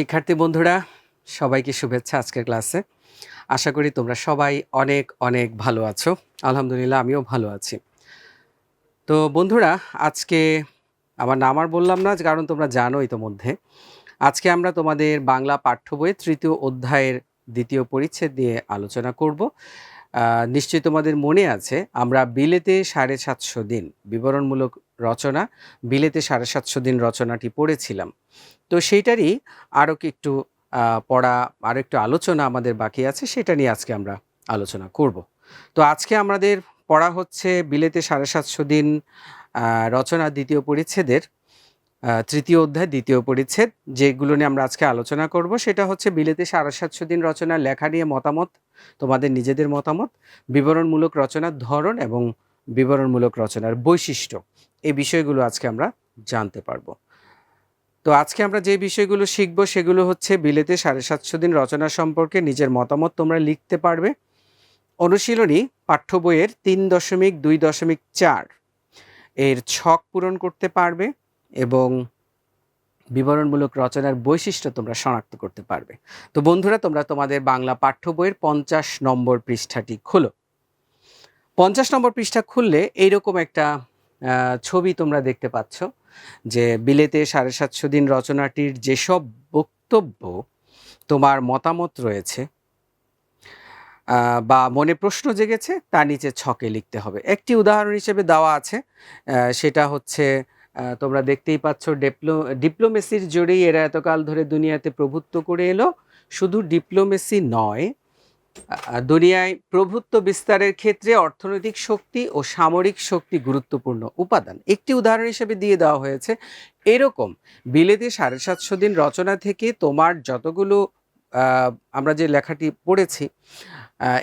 শিক্ষার্থী বন্ধুরা, সবাইকে শুভেচ্ছা আজকের ক্লাসে। আশা করি তোমরা সবাই অনেক অনেক ভালো আছো। আলহামদুলিল্লাহ, আমিও ভালো আছি। তো বন্ধুরা, আজকে আমার নাম আর বললাম না, কারণ তোমরা জানো ইতোমধ্যে। আজকে আমরা তোমাদের বাংলা পাঠ্য বইয়ের তৃতীয় অধ্যায়ের দ্বিতীয় পরিচ্ছেদ দিয়ে আলোচনা করব। নিশ্চয়ই তোমাদের মনে আছে, আমরা বিলেতে সাড়ে সাতশো দিন, বিবরণমূলক রচনা, বিলেতে সাড়ে সাতশো দিন রচনাটি পড়েছিলাম। তো সেইটারই আরও একটু পড়া আরও একটু আলোচনা আমাদের বাকি আছে, সেটা নিয়ে আজকে আমরা আলোচনা করব। তো আজকে আমাদের পড়া হচ্ছে বিলেতে সাড়ে সাতশো দিন রচনা দ্বিতীয় পরিচ্ছেদের তৃতীয় অধ্যায়, দ্বিতীয় পরিচ্ছেদ, যেগুলো নিয়ে আমরা আজকে আলোচনা করব, সেটা হচ্ছে বিলেতে সাড়ে সাতশো দিন রচনা, লেখা নিয়ে মতামত, তোমাদের নিজেদের মতামত, বিবরণমূলক রচনার ধরন এবং বিবরণমূলক রচনার বৈশিষ্ট্য। এই বিষয়গুলো আজকে আমরা জানতে পারব। তো আজকে আমরা যে বিষয়গুলো শিখব, সেগুলো হচ্ছে বিলেতে সাড়ে সাতশো দিন রচনা সম্পর্কে নিজের মতামত তোমরা লিখতে পারবে। অনুশীলনী পাঠ্য বইয়ের তিন দশমিক দুই দশমিক চার, এর ছক পূরণ করতে পারবে। এবং বিবরণমূলক রচনার বৈশিষ্ট্য তোমরা শনাক্ত করতে পারবে। তো বন্ধুরা, তোমরা তোমাদের বাংলা পাঠ্য বইয়ের পঞ্চাশ নম্বর পৃষ্ঠাটি খোলো। পঞ্চাশ নম্বর পৃষ্ঠা খুললে এইরকম একটা ছবি তোমরা দেখতে পাচ্ছ যে বিলেতে সাড়ে সাতশো দিন রচনাটির যেসব বক্তব্য তোমার মতামত রয়েছে বা মনে প্রশ্ন জেগেছে, তার নিচে ছকে লিখতে হবে। একটি উদাহরণ হিসেবে দেওয়া আছে সেটা হচ্ছে তোমরা দেখতেই পাচ্ছ ডিপ্লো, ডিপ্লোমেসির জোরেই এরা এতকাল ধরে দুনিয়াতে প্রভুত্ব করে এলো। শুধু ডিপ্লোমেসি নয় দুনিয়ায় প্রভুত্ব বিস্তারের ক্ষেত্রে অর্থনৈতিক শক্তি ও সামরিক শক্তি গুরুত্বপূর্ণ উপাদান। একটি উদাহরণ হিসেবে দিয়ে দেওয়া হয়েছে, এরকম বিলেতে সাড়ে সাতশো দিন রচনা থেকে তোমার যতগুলো আমরা যে লেখাটি পড়েছি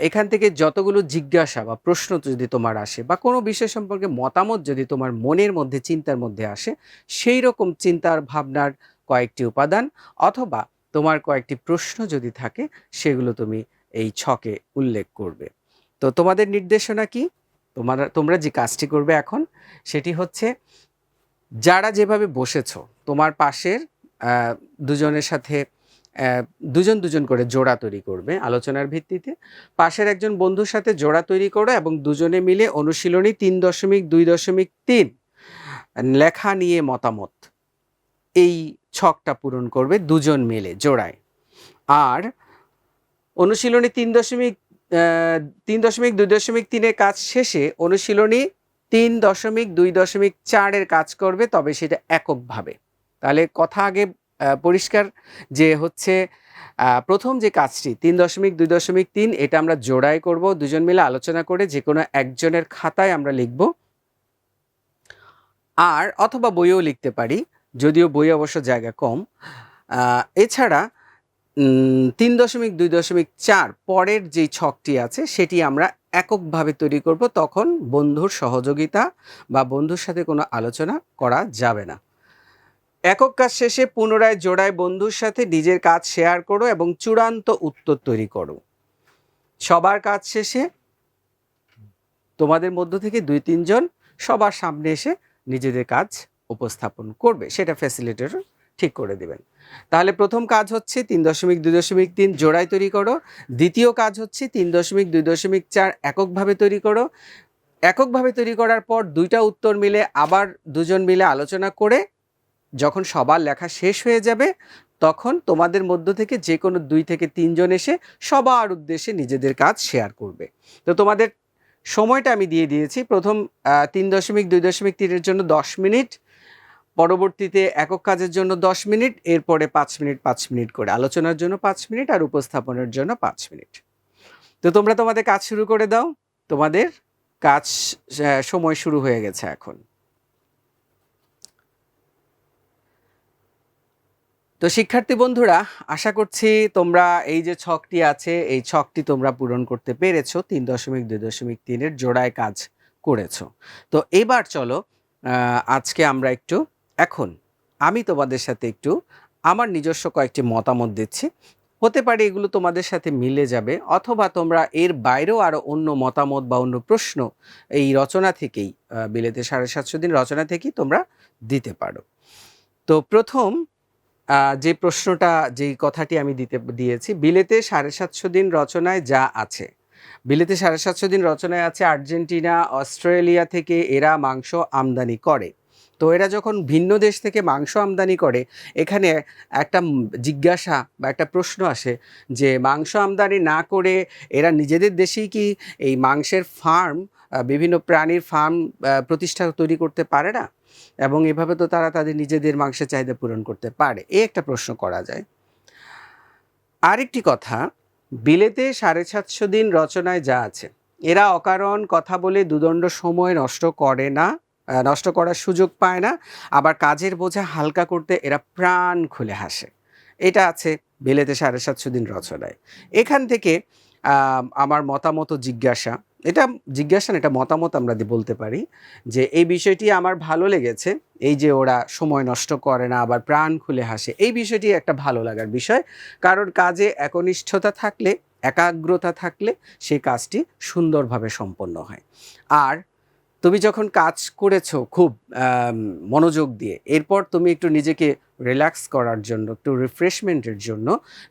এখান থেকে যতগুলো জিজ্ঞাসা বা প্রশ্ন যদি তোমার আসে বা কোনো বিষয় সম্পর্কে মতামত যদি তোমার মনের মধ্যে, চিন্তার মধ্যে আসে, সেই রকম চিন্তার ভাবনার কয়েকটি উপাদান অথবা তোমার কয়েকটি প্রশ্ন যদি থাকে, সেগুলো তুমি এই ছকে উল্লেখ করবে। তো তোমাদের নির্দেশনা কি? তোমার, তোমরা যে কাজটি করবে এখন, সেটি হচ্ছে যারা যেভাবে বসেছো, তোমার পাশের দুজনের সাথে দুজন দুজন করে জোড়া তৈরি করবে আলোচনার ভিত্তিতে। পাশের একজন বন্ধুর সাথে জোড়া তৈরি করো এবং দুজনে মিলে অনুশীলনী তিন দশমিক দুই দশমিক তিন লেখা নিয়ে মতামত। এই ছকটা পূরণ করবে দুজন মিলে জোড়ায়। আর অনুশীলনী তিন দশমিক তিন দশমিক দুই দশমিক তিনের কাজ শেষে অনুশীলনী তিন দশমিক দুই দশমিক চারের কাজ করবে, তবে সেটা এককভাবে। তাহলে কথা আগে পরিষ্কার যে হচ্ছে প্রথম যে কাজটি, তিন দশমিক, দুই দশমিক তিন, এটা আমরা জোড়ায় করব, দুজন মিলে আলোচনা করে যে কোনো একজনের খাতায় আমরা লিখব। আর অথবা বইও লিখতে পারি, যদিও বই অবশ্য জায়গা কম। এছাড়া তিন দশমিক, দুই দশমিক চার পরের যে ছকটি আছে, সেটি আমরা এককভাবে তৈরি করব, তখন বন্ধুর সহযোগিতা বা বন্ধুর সাথে কোনো আলোচনা করা যাবে না। একক কাজ শেষে পুনরায় জোড়ায় বন্ধুর সাথে নিজের কাজ শেয়ার করো এবং চূড়ান্ত উত্তর তৈরি করো। সবার কাজ শেষে তোমাদের মধ্য থেকে দুই তিনজন সবার সামনে এসে নিজেদের কাজ উপস্থাপন করবে, সেটা ফ্যাসিলিটেটর ঠিক করে দেবেন। তাহলে প্রথম কাজ হচ্ছে তিন দশমিক দুই দশমিক তিন জোড়ায় তৈরি করো। দ্বিতীয় কাজ হচ্ছে তিন দশমিক দুই দশমিক চার এককভাবে তৈরি করো। এককভাবে তৈরি করার পর দুইটা উত্তর মিলে আবার দুজন মিলে আলোচনা করে যখন সবার লেখা শেষ হয়ে যাবে, তখন তোমাদের মধ্য থেকে যে কোনো দুই থেকে তিনজন এসে সবার উদ্দেশ্যে নিজেদের কাজ শেয়ার করবে। তো তোমাদের সময়টা আমি দিয়ে দিয়েছি। প্রথম তিন দশমিক, দুই দশমিক তিনের জন্য দশ মিনিট। পরবর্তীতে একক কাজের জন্য দশ মিনিট, এরপরে পাঁচ মিনিট পাঁচ মিনিট করে। আলোচনার জন্য পাঁচ মিনিট আর উপস্থাপনের জন্য পাঁচ মিনিট। তো তোমরা তোমাদের কাজ শুরু করে দাও। তোমাদের কাজ সময় শুরু হয়ে গেছে এখন। তো শিক্ষার্থী বন্ধুরা, আশা করছি তোমরা এই যে ছকটি আছে, এই ছকটি তোমরা পূরণ করতে পেরেছ, তিন দশমিক, দুই দশমিক তিনের জোড়ায় কাজ করেছ। তো এবার চলো আজকে আমরা একটু, এখন আমি তোমাদের সাথে একটু আমার নিজস্ব কয়েকটি মতামত দিচ্ছি। হতে পারে এগুলো তোমাদের সাথে মিলে যাবে, অথবা তোমরা এর বাইরেও আরও অন্য মতামত বা অন্য প্রশ্ন এই রচনা থেকেই বিলেতে সাড়ে সাতশো দিন রচনা থেকেই তোমরা দিতে পারো। তো প্রথম যে প্রশ্নটা যেই কথাটি আমি দিতে, দিয়েছি, বিলেতে সাড়ে সাতশো দিন রচনায় যা আছে। বিলেতে সাড়ে সাতশো দিন রচনায় আছে আর্জেন্টিনা, অস্ট্রেলিয়া থেকে এরা মাংস আমদানি করে। তো এরা যখন ভিন্ন দেশ থেকে মাংস আমদানি করে, এখানে একটা জিজ্ঞাসা বা একটা প্রশ্ন আসে যে, মাংস আমদানি না করে এরা নিজেদের দেশেই কি এই মাংসের ফার্ম বিভিন্ন প্রাণীর ফার্ম প্রতিষ্ঠা তৈরি করতে পারে না এবং এভাবে তো তারা তাদের নিজেদের মাংসের চাহিদা পূরণ করতে পারে। এই একটা প্রশ্ন করা যায়। আরেকটি কথা, বিলেতে সাড়ে সাতশো দিন রচনায় যা আছে, এরা অকারণ কথা বলে দুদণ্ড সময় নষ্ট করে না নষ্ট করার সুযোগ পায় না, আবার কাজের বোঝা হালকা করতে এরা প্রাণ খুলে হাসে। এটা আছে বিলেতে সাড়ে সাতশো দিন রচনায়। এখান থেকে আমার মতামত জিজ্ঞাসা এটা জিজ্ঞাসা এটা মতামত আমরা বলতে পারি যে এই বিষয়টি আমার ভালো লেগেছে, এই যে ওরা সময় নষ্ট করে না, আবার প্রাণ খুলে হাসে, এই বিষয়টি একটা ভালো লাগার বিষয়। কারণ কাজে একনিষ্ঠতা থাকলে, একাগ্রতা থাকলে সেই কাজটি সুন্দরভাবে সম্পন্ন হয়। আর তুমি যখন কাজ করেছ খুব মনোযোগ দিয়ে, এরপর তুমি একটু নিজেকে রিল্যাক্স করার জন্য, একটু রিফ্রেশমেন্টের জন্য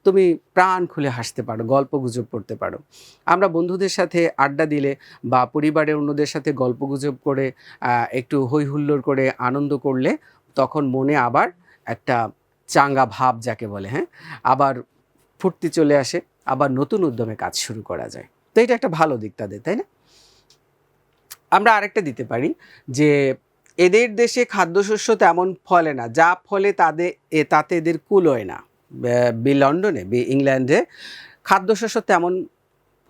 তুমি প্রাণ খুলে হাসতে পারো, গল্প গুজব করতে পারো। আমরা বন্ধুদের সাথে আড্ডা দিলে বা পরিবারের অন্যদের সাথে গল্প গুজব করে একটু হই হুল্লোড় করে আনন্দ করলে তখন মনে আবার একটা চাঙ্গা ভাব যাকে বলে হ্যাঁ? আবার ফুর্তি চলে আসে, আবার নতুন উদ্যমে কাজ শুরু করা যায়। তো এটা একটা ভালো দিক তাদের, তাই না? আমরা আরেকটা দিতে পারি যে এদের দেশে খাদ্যশস্য তেমন ফলে না, যা ফলে তাদের এ, তাতে এদের কুলোয় না। বি লন্ডনে, বি ইংল্যান্ডে খাদ্যশস্য তেমন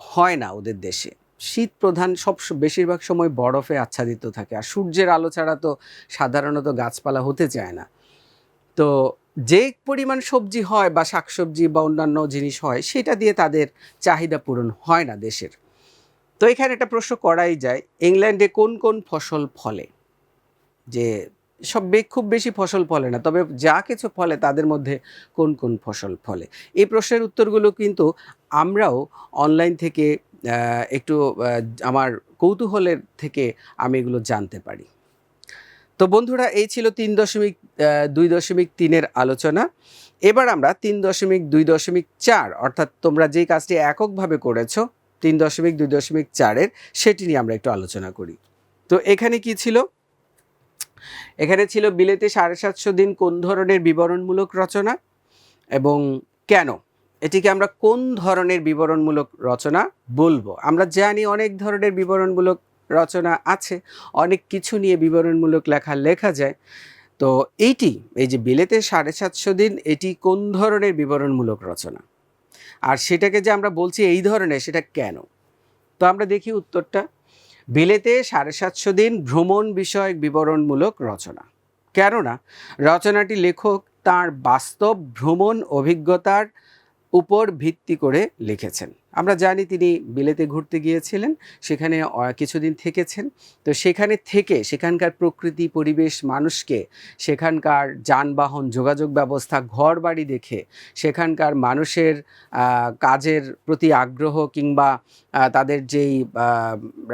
হয় না ওদের দেশে। শীত প্রধান সব বেশিরভাগ সময় বরফে আচ্ছাদিত থাকে, আর সূর্যের আলো ছাড়া তো সাধারণত গাছপালা হতে চায় না। তো যে পরিমাণ সবজি হয় বা শাকসবজি বা অন্যান্য জিনিস হয়, সেটা দিয়ে তাদের চাহিদা পূরণ হয় না দেশের। তো এখানে একটা প্রশ্ন করাই যায়, ইংল্যান্ডে কোন কোন ফসল ফলে? যে সব খুব বেশি ফসল ফলে না, তবে যা কিছু ফলে তাদের মধ্যে কোন কোন ফসল ফলে? এই প্রশ্নের উত্তরগুলো কিন্তু আমরাও অনলাইন থেকে একটু আমার কৌতূহলের থেকে আমি এগুলো জানতে পারি। তো বন্ধুরা, এই ছিল তিন দশমিক দুই দশমিক তিনের আলোচনা। এবার আমরা তিন দশমিক দুই দশমিক চার, অর্থাৎ তোমরা যেই কাজটি এককভাবে করেছ তিন দশমিক, দুই দশমিক, চারের সেটি নিয়ে আমরা একটু আলোচনা করি। তো এখানে কি ছিল? এখানে ছিল বিলেতে সাড়ে সাতশো দিন কোন ধরনের বিবরণমূলক রচনা এবং কেন? এটিকে আমরা কোন ধরনের বিবরণমূলক রচনা বলব? আমরা জানি অনেক ধরনের বিবরণমূলক রচনা আছে, অনেক কিছু নিয়ে বিবরণমূলক লেখা লেখা যায়। তো এইটি, এই যে বিলেতে সাড়ে সাতশো দিন, এটি কোন ধরনের বিবরণমূলক রচনা? আর সেটাকে যে আমরা বলছি এই ধরনের, সেটা কেন? তো আমরা দেখি উত্তরটা। বিলেতে সাড়ে সাতশো দিন ভ্রমণ বিষয়ক বিবরণমূলক রচনা। কেননা, রচনাটি লেখক তার বাস্তব ভ্রমণ অভিজ্ঞতার উপর ভিত্তি করে লিখেছেন। আমরা জানি তিনি বিলেতে ঘুরতে গিয়েছিলেন, সেখানে কিছুদিন থেকেছেন। তো সেখানে থেকে সেখানকার প্রকৃতি, পরিবেশ, মানুষকে সেখানকার যানবাহন, যোগাযোগ ব্যবস্থা ঘর বাড়ি দেখে সেখানকার মানুষের কাজের প্রতি আগ্রহ কিংবা তাদের যেই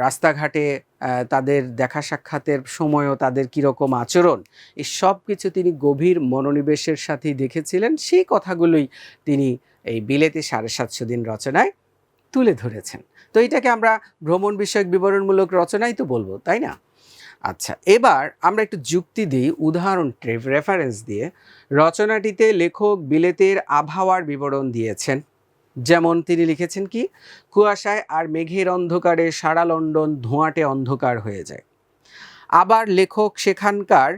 রাস্তাঘাটে তাদের দেখা সাক্ষাতের সময়ও, তাদের কীরকম আচরণ, এই সব কিছু তিনি গভীর মনোনিবেশের সাথেই দেখেছিলেন। সেই কথাগুলোই তিনি এই বিলেতে সাড়ে সাতশো দিন রচনায় তুলে ধরেছেন। তো এটাকে আমরা ভ্রমণ বিষয়ক বিবরণমূলক রচনাই তো বলব, তাই না? আচ্ছা এবার আমরা একটু যুক্তি দিই, উদাহরণ রেফারেন্স দিয়ে। রচনাটিতে লেখক বিলেতের আবহাওয়ার বিবরণ দিয়েছেন। যেমন তিনি লিখেছেন কি, কুয়াশায় আর মেঘের অন্ধকারে সারা লন্ডন ধোঁয়াটে অন্ধকার হয়ে যায়। আবার লেখক সেখানকার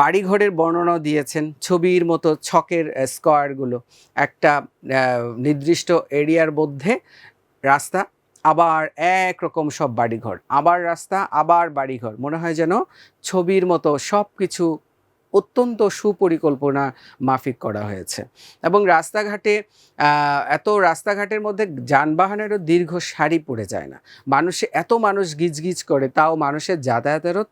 বাড়িঘরের বর্ণনা দিয়েছেন, ছবির মতো ছকের স্কোয়ারগুলো একটা নির্দিষ্ট এরিয়ার মধ্যে রাস্তা, আবার একরকম সব বাড়িঘর, আবার রাস্তা, আবার বাড়িঘর। মনে হয় যেন ছবির মতো সব কিছু অত্যন্ত সুপরিকল্পনা মাফিক করা হয়েছে। এবং রাস্তাঘাটে এত রাস্তাঘাটের মধ্যে যানবাহনেরও দীর্ঘ সারি পড়ে যায় না। মানুষে, এত মানুষ গিজগিজ করে, তাও মানুষের যাতায়াতেরও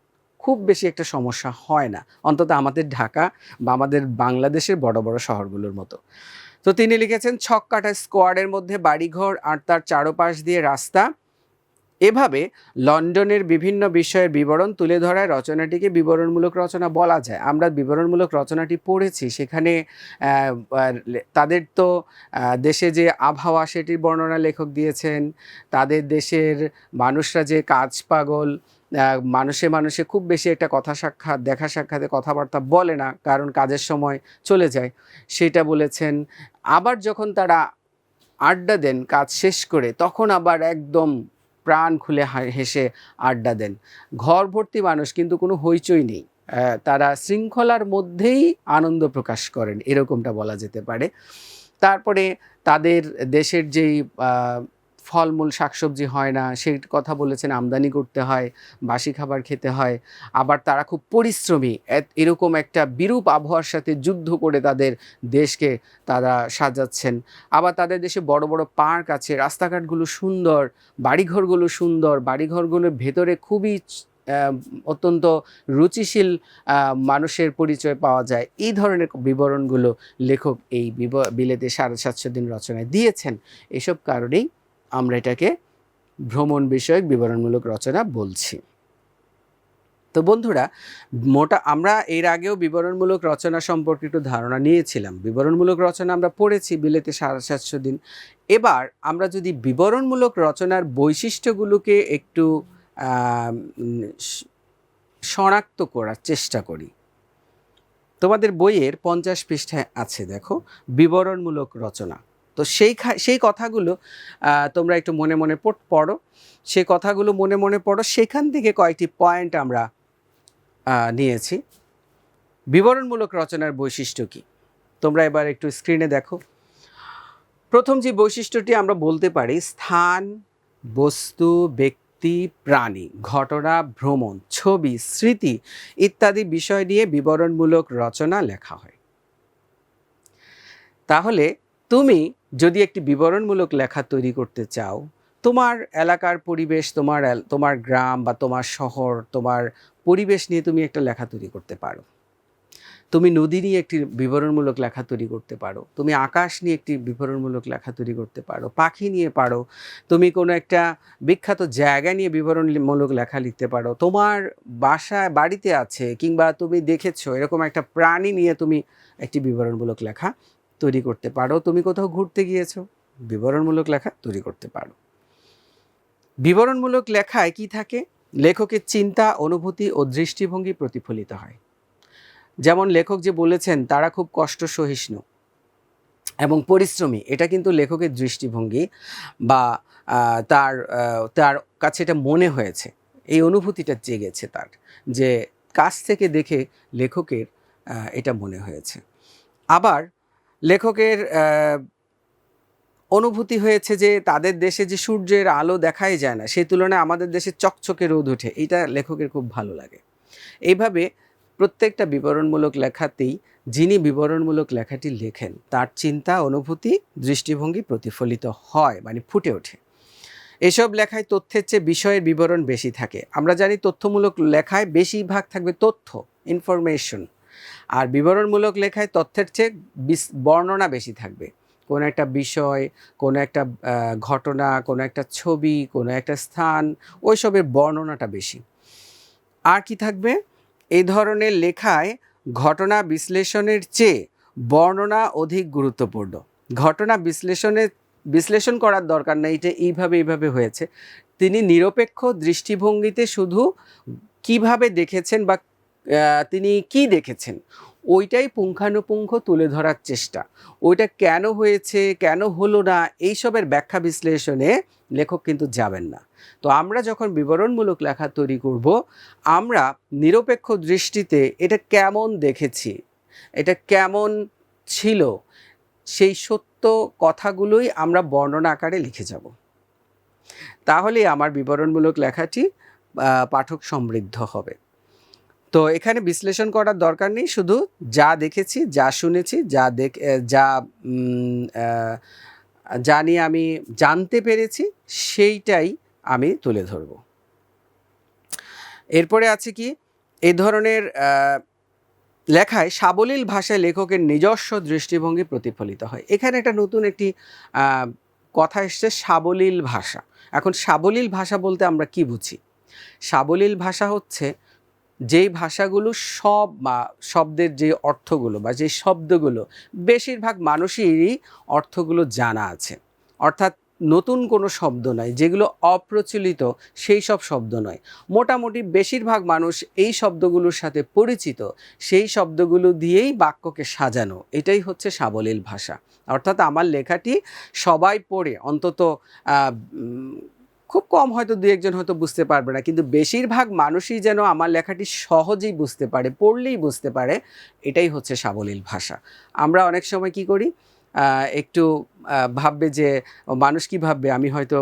খুব বেশি একটা সমস্যা হয় না। অন্তত আমাদের ঢাকা বা আমাদের বাংলাদেশের বড় বড় শহরগুলোর মতো। তো তিনি লিখেছেন, ছক কাটা স্কোয়াডের মধ্যে বাড়িঘর আর তার চারোপাশ দিয়ে রাস্তা। এভাবে লন্ডনের বিভিন্ন বিষয়ের বিবরণ তুলে ধরায় রচনাটিকে বিবরণমূলক রচনা বলা যায়। আমরা বিবরণমূলক রচনাটি পড়েছি, সেখানে তাদের তো দেশে যে আবহাওয়া সেটির বর্ণনা লেখক দিয়েছেন, তাদের দেশের মানুষরা যে কাজ পাগল মানুষে মানুষে খুব বেশি একটা কথা সাক্ষাৎ দেখা সাক্ষাতে কথাবার্তা বলে না, কারণ কাজের সময় চলে যায়। সেটা বলেছেন, আবার যখন তারা আড্ডা দেন কাজ শেষ করে, তখন আবার একদম প্রাণ খুলে হেসে আড্ডা দেন। ঘর ভর্তি মানুষ কিন্তু কোনো হইচই নেই। তারা শৃঙ্খলার মধ্যেই আনন্দ প্রকাশ করেন, এরকমটা বলা যেতে পারে। তারপরে তাদের দেশের যেই ফলমূল, শাকসবজি হয় না সেই কথা বলেছেন, আমদানি করতে হয়, বাসি খাবার খেতে হয়। আবার তারা খুব পরিশ্রমী এরকম একটা বিরূপ আবহাওয়ার সাথে যুদ্ধ করে তাদের দেশকে তারা সাজাচ্ছেন। আবার তাদের দেশে বড় বড় পার্ক আছে, রাস্তাঘাটগুলো সুন্দর, বাড়িঘরগুলো সুন্দর, বাড়িঘরগুলোর ভেতরে খুবই অত্যন্ত রুচিশীল মানুষের পরিচয় পাওয়া যায়। এই ধরনের বিবরণগুলো লেখক এই বিলেতে সাড়ে সাতশো দিন রচনায় দিয়েছেন। এসব কারণেই আমরা এটাকে ভ্রমণ বিষয়ক বিবরণমূলক রচনা বলছি। তো বন্ধুরা, মোটা, আমরা এর আগেও বিবরণমূলক রচনা সম্পর্কে একটু ধারণা নিয়েছিলাম। বিবরণমূলক রচনা আমরা পড়েছি বিলেতে সাড়ে সাতশো দিন। এবার আমরা যদি বিবরণমূলক রচনার বৈশিষ্ট্যগুলোকে একটু শনাক্ত করার চেষ্টা করি। তোমাদের বইয়ের পঞ্চাশ পৃষ্ঠায় আছে, দেখো, বিবরণমূলক রচনা। তো সেই সেই কথাগুলো তোমরা একটু মনে মনে পড়- সেই কথাগুলো মনে মনে পড়ো। সেখান থেকে কয়েকটি পয়েন্ট আমরা নিয়েছি। বিবরণমূলক রচনার বৈশিষ্ট্য কি? তোমরা এবার একটু স্ক্রিনে দেখো। প্রথম যে বৈশিষ্ট্যটি আমরা বলতে পারি, স্থান, বস্তু, ব্যক্তি, প্রাণী, ঘটনা, ভ্রমণ, ছবি, স্মৃতি ইত্যাদি বিষয় নিয়ে বিবরণমূলক রচনা লেখা হয়। তাহলে তুমি যদি একটি বিবরণমূলক লেখা তৈরি করতে চাও, তোমার এলাকার পরিবেশ, তোমার তোমার গ্রাম বা তোমার শহর, তোমার পরিবেশ নিয়ে তুমি একটা লেখা তৈরি করতে পারো। তুমি নদী নিয়ে একটি বিবরণমূলক লেখা তৈরি করতে পারো, তুমি আকাশ নিয়ে একটি বিবরণমূলক লেখা তৈরি করতে পারো, পাখি নিয়ে পারো, তুমি কোনো একটা বিখ্যাত জায়গা নিয়ে বিবরণমূলক লেখা লিখতে পারো, তোমার বাসায় বাড়িতে আছে কিংবা তুমি দেখেছ এরকম একটা প্রাণী নিয়ে তুমি একটি বিবরণমূলক লেখা তৈরি করতে পারো। তুমি কোথাও ঘুরতে গিয়েছো, বিবরণমূলক লেখা তৈরি করতে পারো। বিবরণমূলক লেখায় কি থাকে? লেখকের চিন্তা, অনুভূতি ও দৃষ্টিভঙ্গি প্রতিফলিত হয়। যেমন লেখক যে বলেছেন, তারা খুব কষ্ট সহিষ্ণু এবং পরিশ্রমী। এটা কিন্তু লেখকের দৃষ্টিভঙ্গি বা তার তার কাছে এটা মনে হয়েছে। এই অনুভূতিটা জেগেছে তার, যে কাছ থেকে দেখে লেখকের এটা মনে হয়েছে। আবার লেখকের অনুভূতি হয়েছে যে তাদের দেশে যে সূর্যের আলো দেখাই যায় না সেই তুলনায় আমাদের দেশে চকচকে রোদ ওঠে। এটা লেখকের খুব ভালো লাগে। এইভাবে প্রত্যেকটা বিবরণমূলক লেখাতেই যিনি বিবরণমূলক লেখাটি লেখেন, তার চিন্তা, অনুভূতি, দৃষ্টিভঙ্গি প্রতিফলিত হয় মানে ফুটে ওঠে। এসব লেখায় তথ্যের চেয়ে বিষয়ের বিবরণ বেশি থাকে। আমরা জানি তথ্যমূলক লেখায় বেশিরভাগ থাকবে তথ্য ইনফরমেশন আর বিবরণমূলক লেখায় তথ্যের চেয়ে বর্ণনা বেশি থাকবে। কোনো একটা বিষয়, কোনো একটা ঘটনা, কোনো একটা ছবি, কোনো একটা স্থান, ওইসবের বর্ণনাটা বেশি। আর কি থাকবে? এই ধরনের লেখায় ঘটনা বিশ্লেষণের চেয়ে বর্ণনা অধিক গুরুত্বপূর্ণ। ঘটনা বিশ্লেষণের বিশ্লেষণ করার দরকার নেই এটা এইভাবে এইভাবে হয়েছে। তিনি নিরপেক্ষ দৃষ্টিভঙ্গিতে শুধু কীভাবে দেখেছেন বা তিনি কি দেখেছেন? ওইটাই পুঙ্খানুপুঙ্খ তুলে ধরার চেষ্টা। ওইটা কেন হয়েছে, কেন হলো না, এইসবের ব্যাখ্যা বিশ্লেষণে লেখক কিন্তু যাবেন না। তো আমরা যখন বিবরণমূলক লেখা তৈরি করব, আমরা নিরপেক্ষ দৃষ্টিতে এটা কেমন দেখেছি, এটা কেমন ছিল, সেই সত্য কথাগুলোই আমরা বর্ণনা আকারে লিখে যাব। তাহলে আমার বিবরণমূলক লেখাটি পাঠক সমৃদ্ধ হবে। তো এখানে বিশ্লেষণ করার দরকার নেই, শুধু যা দেখেছি, যা শুনেছি, যা দেখ যা যা নিয়ে আমি জানতে পেরেছি, সেইটাই আমি তুলে ধরব। এরপরে আছে কি, এ ধরনের লেখায় সাবলীল ভাষায় লেখকের নিজস্ব দৃষ্টিভঙ্গি প্রতিফলিত হয়। এখানে একটা নতুন একটি কথা এসছে, সাবলীল ভাষা। এখন সাবলীল ভাষা বলতে আমরা কি বুঝি? সাবলীল ভাষা হচ্ছে যেই ভাষাগুলো সব শব্দের যে অর্থগুলো বা যে শব্দগুলো, বেশিরভাগ মানুষেরই অর্থগুলো জানা আছে। অর্থাৎ নতুন কোনো শব্দ নয়, যেগুলো অপ্রচলিত সেই সব শব্দ নয়। মোটামুটি বেশিরভাগ মানুষ এই শব্দগুলোর সাথে পরিচিত, সেই শব্দগুলো দিয়েই বাক্যকে সাজানো। এটাই হচ্ছে সাবলীল ভাষা। অর্থাৎ আমার লেখাটি সবাই পড়ে, অন্তত খুব কম হয়তো দু একজন হয়তো বুঝতে পারবে না, কিন্তু বেশিরভাগ মানুষই যেন আমার লেখাটি সহজেই বুঝতে পারে, পড়লেই বুঝতে পারে, এটাই হচ্ছে সাবলীল ভাষা। আমরা অনেক সময় কি করি একটু ভাববে যে মানুষ কি ভাববে? আমি হয়তো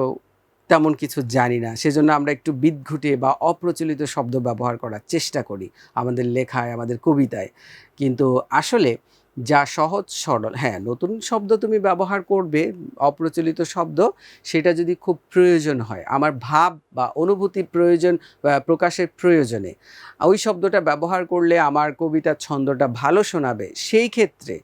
তেমন কিছু জানি না। সেজন্য আমরা একটু বিদঘুটে বা অপ্রচলিত শব্দ ব্যবহার করার চেষ্টা করি আমাদের লেখায়, আমাদের কবিতায়। কিন্তু আসলে যা সহজ, সরল। হ্যাঁ নতুন শব্দ তুমি ব্যবহার করবে, অপ্রচলিত শব্দ, সেটা যদি খুব প্রয়োজন হয়, আমার ভাব বা অনুভূতি প্রয়োজন প্রকাশের প্রয়োজনে। ওই শব্দটা ব্যবহার করলে আমার কবিতার ছন্দটা ভালো শোনাবে, সেই ক্ষেত্রে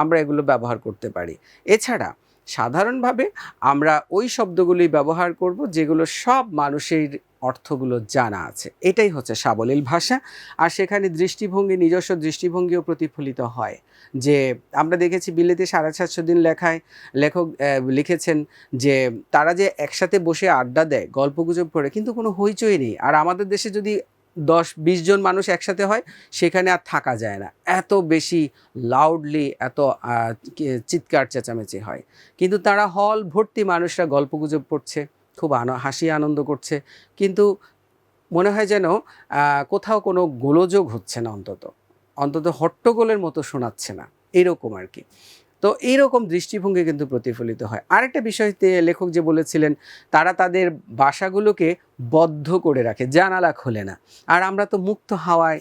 আমরা এগুলো ব্যবহার করতে পারি। এছাড়া, সাধারণভাবে আমরা ওই শব্দগুলি ব্যবহার করব, যেগুলো সব মানুষের অর্থগুলো জানা আছে। এটাই হচ্ছে সাবলীল ভাষা। আর সেখানে দৃষ্টিভঙ্গি, নিজস্ব দৃষ্টিভঙ্গিও প্রতিফলিত হয়। যে আমরা দেখেছি বিলেতে সাড়ে সাতশো দিন লেখায় লেখক লিখেছেন যে তারা যে একসাথে বসে আড্ডা দেয়, গল্পগুজব করে, কিন্তু কোনো হইচই নেই। আর আমাদের দেশে যদি দশ, বিশ জন মানুষ একসাথে হয়, সেখানে আর থাকা যায় না। এত বেশি লাউডলি এত চিৎকার চেঁচামেচি হয়। কিন্তু তারা হল ভর্তি মানুষরা গল্পগুজব করছে খুব হাসি আনন্দ করছে। কিন্তু মনে হয় যেন কোথাও কোনো গোলযোগ হচ্ছে না অন্তত। অন্তত হট্টগোলের মতো শোনাচ্ছে না। এরকম আর কি। তো এইরকম দৃষ্টিভঙ্গি কিন্তু প্রতিফলিত হয়। আরেকটা বিষয়তে লেখক যে বলেছিলেন, তারা তাদের বাসাগুলোকে বদ্ধ করে রাখে, জানালা খোলে না। আর আমরা তো মুক্ত হাওয়ায়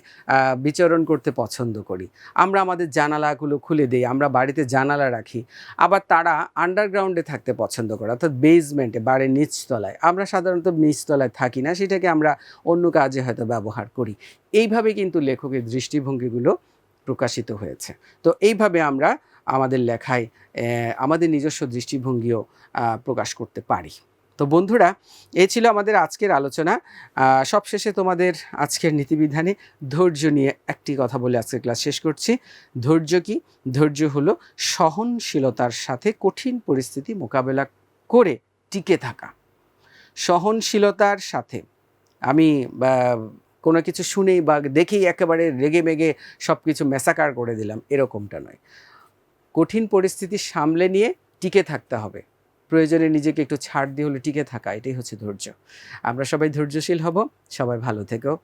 বিচরণ করতে পছন্দ করি। আমরা আমাদের জানালাগুলো খুলে দিই, আমরা বাড়িতে জানালা রাখি। আবার তারা আন্ডারগ্রাউন্ডে থাকতে পছন্দ করে, অর্থাৎ বেসমেন্টে বাড়ির নিচতলায়। আমরা সাধারণত নিচতলায় থাকি না, সেটাকে আমরা অন্য কাজে হয়তো ব্যবহার করি। এইভাবে কিন্তু লেখকের দৃষ্টিভঙ্গিগুলো প্রকাশিত হয়েছে। তো এইভাবে আমরা আমাদের লেখায় আমাদের নিজস্ব দৃষ্টিভঙ্গিও প্রকাশ করতে পারি। তো বন্ধুরা এই ছিল আমাদের আজকের আলোচনা। সবশেষে তোমাদের আজকের নীতিবিধানে ধৈর্য নিয়ে একটি কথা বলে আজকের ক্লাস শেষ করছি। ধৈর্য কি? ধৈর্য হলো সহনশীলতার সাথে কঠিন পরিস্থিতি মোকাবেলা করে টিকে থাকা। সহনশীলতার সাথে, আমি কোনো কিছু শুনেই বা দেখেই একেবারে রেগে মেগে সব কিছু মেসাকার করে দিলাম, এরকমটা নয়। কঠিন পরিস্থিতি সামলে নিয়ে টিকে থাকতে হবে। প্রয়োজনে নিজেকে একটু ছাড় দিয়ে হলে টিকে থাকা, এটাই হচ্ছে ধৈর্য। আমরা সবাই ধৈর্যশীল হব, সবাই ভালো থেকো।